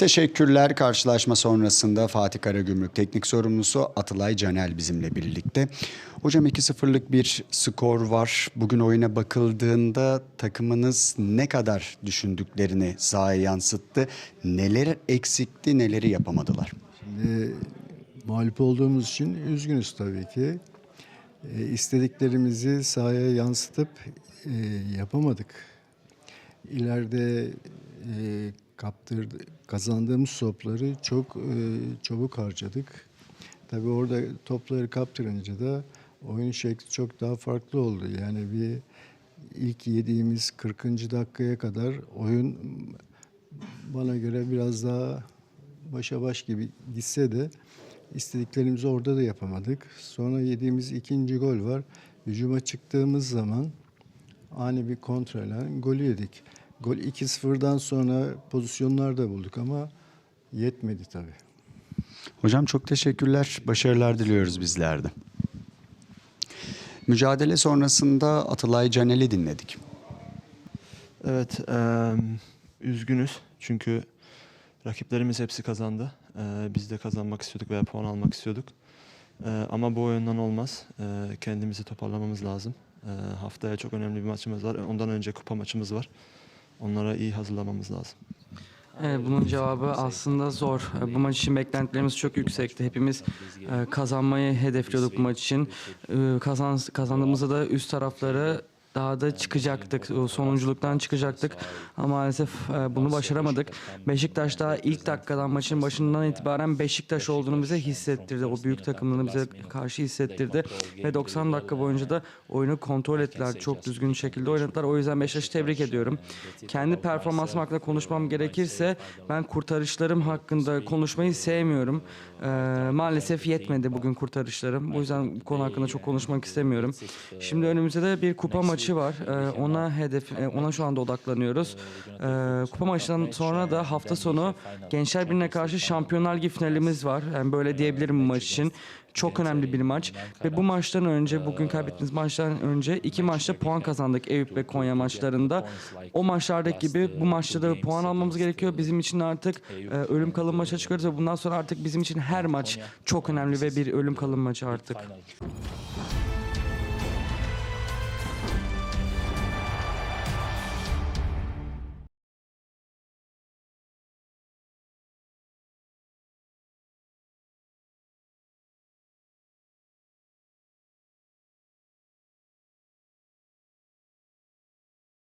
Teşekkürler. Karşılaşma sonrasında Fatih Karagümrük teknik sorumlusu Atılay Canel bizimle birlikte. Hocam 2-0'lık bir skor var. Bugün oyuna bakıldığında takımınız ne kadar düşündüklerini sahaya yansıttı? Neler eksikti, neleri yapamadılar? Şimdi mağlup olduğumuz için üzgünüz tabii ki. E, istediklerimizi sahaya yansıtıp e, yapamadık. İleride e, kaptırdı, kazandığımız topları çok e, çabuk harcadık. Tabii orada topları kaptırınca da oyun şekli çok daha farklı oldu. Yani bir ilk yediğimiz 40. dakikaya kadar oyun bana göre biraz daha başa baş gibi gitse de istediklerimizi orada da yapamadık. Sonra yediğimiz ikinci gol var. Hücuma çıktığımız zaman ani bir kontrolle golü yedik. Gol 2-0'dan sonra pozisyonlar da bulduk ama yetmedi tabii. Hocam çok teşekkürler. Başarılar diliyoruz bizler de. Mücadele sonrasında Atılay Canel'i dinledik. Evet, eee, üzgünüz çünkü rakiplerimiz hepsi kazandı. Eee, biz de kazanmak istiyorduk veya puan almak istiyorduk. Eee, ama bu oyundan olmaz. Eee, kendimizi toparlamamız lazım. Eee, haftaya çok önemli bir maçımız var. Ondan önce kupa maçımız var. Onlara iyi hazırlamamız lazım. Evet, bunun cevabı aslında zor. E, Bu maç için beklentilerimiz çok yüksekti. Hepimiz e, kazanmayı hedefliyorduk bu maç için. E, Kazan, kazandığımızda da üst tarafları daha da çıkacaktık. O sonunculuktan çıkacaktık. Ama maalesef e, bunu başaramadık. Beşiktaş daha ilk dakikadan maçın başından itibaren Beşiktaş olduğunu bize hissettirdi. O büyük takımlığını bize karşı hissettirdi. Ve 90 dakika boyunca da oyunu kontrol ettiler. Çok düzgün şekilde oynadılar. O yüzden Beşiktaş'ı tebrik ediyorum. Kendi performansım hakkında konuşmam gerekirse ben kurtarışlarım hakkında konuşmayı sevmiyorum. Ee, maalesef yetmedi bugün kurtarışlarım. Bu yüzden bu konu hakkında çok konuşmak istemiyorum. Şimdi önümüzde de bir kupa maçı var. Ee, ona hedef e, ona şu anda odaklanıyoruz. Ee, kupa maçından sonra da hafta sonu Gençler Birliği'ne karşı Şampiyonlar Ligi finalimiz var. Yani böyle diyebilirim bu maç için. Çok önemli bir maç ve bu maçtan önce bugün kaybettiğimiz maçtan önce iki maçta puan kazandık Eyüp ve Konya maçlarında. O maçlardaki gibi bu maçta da puan almamız gerekiyor. Bizim için artık e, ölüm kalım maça çıkıyoruz ve bundan sonra artık bizim için her maç çok önemli ve bir ölüm kalım maçı artık.